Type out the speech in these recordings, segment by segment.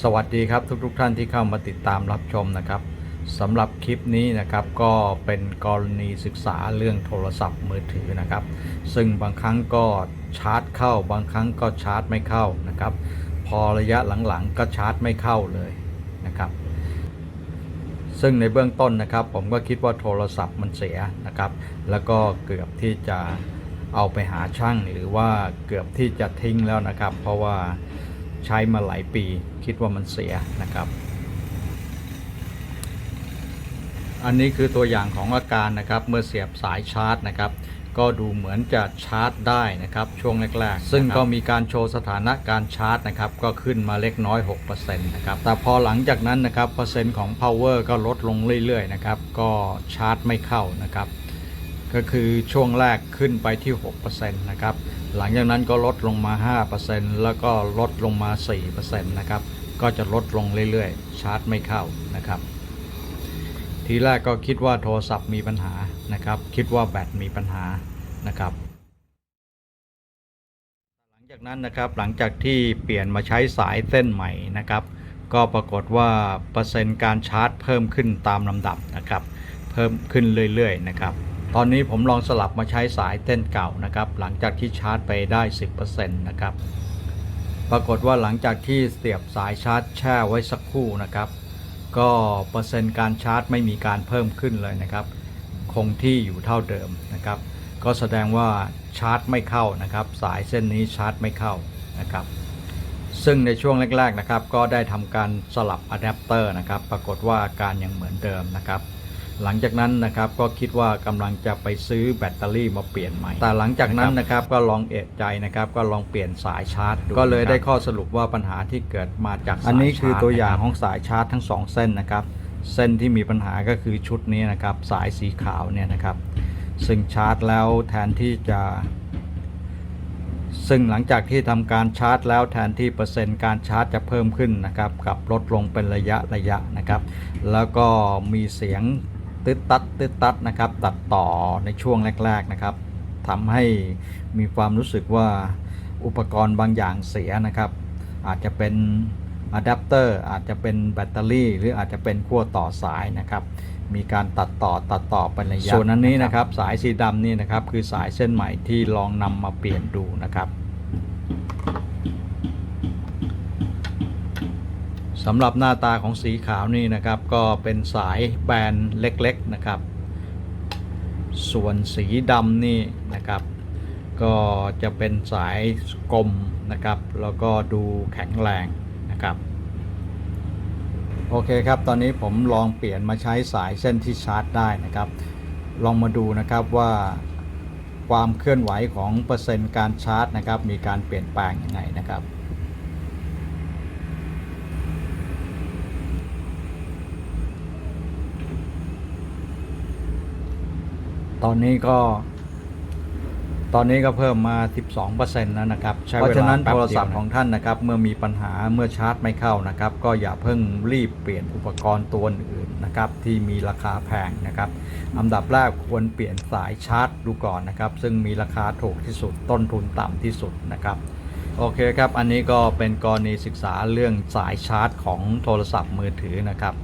สวัสดีครับทุกๆทท่านที่เข้ามาติดตามรับชมนะครับสำหรับคลิปนี้นะครับก็เป็นกรณีศึกษาเรื่องโทรศัพท์มือถือนะครับ ซึ่งบางครั้งก็ชาร์จเข้า บางครั้งก็ชาร์จไม่เข้านะครับ พอระยะหลังๆก็ชาร์จไม่เข้าเลยนะครับ ซึ่งในเบื้องต้นนะครับ ผมก็คิดว่าโทรศัพท์มันเสียนะครับ แล้วก็เกือบที่จะเอาไปหาช่างหรือว่าเกือบที่จะทิ้งแล้วนะครับ เพราะว่า ใช้มาหลายปีคิดว่ามันเสียนะครับ อันนี้คือตัวอย่างของอาการนะครับเมื่อเสียบสายชาร์จนะครับ ก็ดูเหมือนจะชาร์จได้นะครับ ช่วงแรกๆ ซึ่งก็มีการโชว์สถานะการชาร์จนะครับ ก็ขึ้นมาเล็กน้อย 6%นะครับ แต่พอหลังจากนั้นนะครับเปอร์เซ็นต์ของ power ก็ลดลงเรื่อยๆนะครับ ก็ชาร์จไม่เข้านะครับ ก็คือช่วงแรกขึ้นไปที่6%นะครับหลังจากนั้นก็ลดลงมา 5%แล้วก็ลดลงมา 4%นะครับก็จะลดลงเรื่อยๆ ชาร์จไม่เข้านะครับ ทีแรกก็คิดว่าโทรศัพท์มีปัญหานะครับ คิดว่าแบตมีปัญหานะครับ หลังจากนั้นนะครับหลังจากที่เปลี่ยนมาใช้สายเส้นใหม่นะครับ ก็ปรากฏว่าเปอร์เซ็นต์การชาร์จเพิ่มขึ้นตามลำดับนะครับ เพิ่มขึ้นเรื่อยๆนะครับ ตอนนี้ผมลองสลับมาใช้สายเส้นเก่านะครับ หลังจากที่ชาร์จไปได้ 10%นะครับ ปรากฏว่าหลังจากที่เสียบสายชาร์จแช่ไว้สักครู่นะครับ ก็เปอร์เซ็นต์การชาร์จไม่มีการเพิ่มขึ้นเลยนะครับ คงที่อยู่เท่าเดิมนะครับ ก็แสดงว่าชาร์จไม่เข้านะครับ สายเส้นนี้ชาร์จไม่เข้านะครับ ซึ่งในช่วงแรกๆนะครับ ก็ได้ทำการสลับอะแดปเตอร์นะครับ ปรากฏว่าอาการยังเหมือนเดิมนะครับ หลังจากนั้นนะครับก็คิดว่ากำลังจะไปซื้อแบตเตอรี่มาเปลี่ยนใหม่ แต่หลังจากนั้นนะครับก็ลองเอะใจนะครับก็ลองเปลี่ยนสายชาร์จดูก็เลยได้ข้อสรุปว่าปัญหาที่เกิดมาจากอันนี้คือตัวอย่างของสายชาร์จทั้งสองเส้นนะครับเส้นที่มีปัญหาก็คือชุดนี้นะครับสายสีขาวเนี่ยนะครับ ซึ่งชาร์จแล้วแทนที่จะ ซึ่งหลังจากที่ทำการชาร์จแล้วแทนที่เปอร์เซ็นต์การชาร์จจะเพิ่มขึ้นนะครับกลับลดลงเป็นระยะระยะนะครับ แล้วก็มีเสียง ตึ๊ดตัดตึ๊ดตัดนะครับ ตัดต่อในช่วงแรก ๆนะครับทำให้มีความรู้สึกว่าอุปกรณ์บางอย่างเสียนะครับ อาจจะเป็นอะแดปเตอร์อาจจะเป็นแบตเตอรี่ หรืออาจจะเป็นขั้วต่อสายนะครับ มีการตัดต่อตัดต่อเป็นระยะส่วนอันนี้นะครับ สายสีดำนี่นะครับ คือสายเส้นใหม่ที่ลองนำมาเปลี่ยนดูนะครับ สำหรับหน้าตาของสีขาวนี่นะครับ ก็เป็นสายแบนเล็กๆนะครับ ส่วนสีดำนี่นะครับ ก็จะเป็นสายกลมนะครับ แล้วก็ดูแข็งแรงนะครับ โอเคครับ ตอนนี้ผมลองเปลี่ยนมาใช้สายเส้นที่ชาร์จได้นะครับ ลองมาดูนะครับว่าความเคลื่อนไหวของเปอร์เซ็นต์การชาร์จนะครับ มีการเปลี่ยนแปลงยังไงนะครับ ตอนนี้ก็ ตอนนี้ก็เพิ่มมา 12%แล้วนะครับ เพราะฉะนั้นโทรศัพท์ของท่านนะครับ เมื่อมีปัญหาเมื่อชาร์จไม่เข้านะครับ ก็อย่าเพิ่งรีบเปลี่ยนอุปกรณ์ตัวอื่นนะครับ ที่มีราคาแพงนะครับอันดับแรกควรเปลี่ยนสายชาร์จดูก่อนนะครับ ซึ่งมีราคาถูกที่สุดต้นทุนต่ำที่สุดนะครับโอเคครับ อันนี้ก็เป็นกรณีศึกษาเรื่องสายชาร์จของโทรศัพท์มือถือนะครับ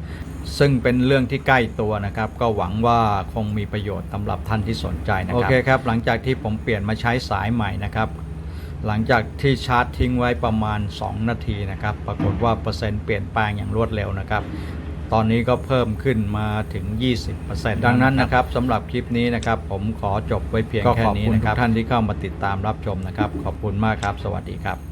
ซึ่งเป็นเรื่องที่ใกล้ตัวนะครับ ก็หวังว่าคงมีประโยชน์สำหรับท่านที่สนใจนะครับ โอเคครับ หลังจากที่ผมเปลี่ยนมาใช้สายใหม่นะครับ หลังจากที่ชาร์จทิ้งไว้ประมาณ 2 นาทีนะครับ ปรากฏว่าเปอร์เซ็นต์เปลี่ยนแปลงอย่างรวดเร็วนะครับ ตอนนี้ก็เพิ่มขึ้นมาถึง 20%ดังนั้นนะครับสำหรับคลิปนี้นะครับ ผมขอจบไว้เพียงแค่นี้นะครับ ท่านที่เข้ามาติดตามรับชมนะครับ ขอบคุณมากครับ สวัสดีครับ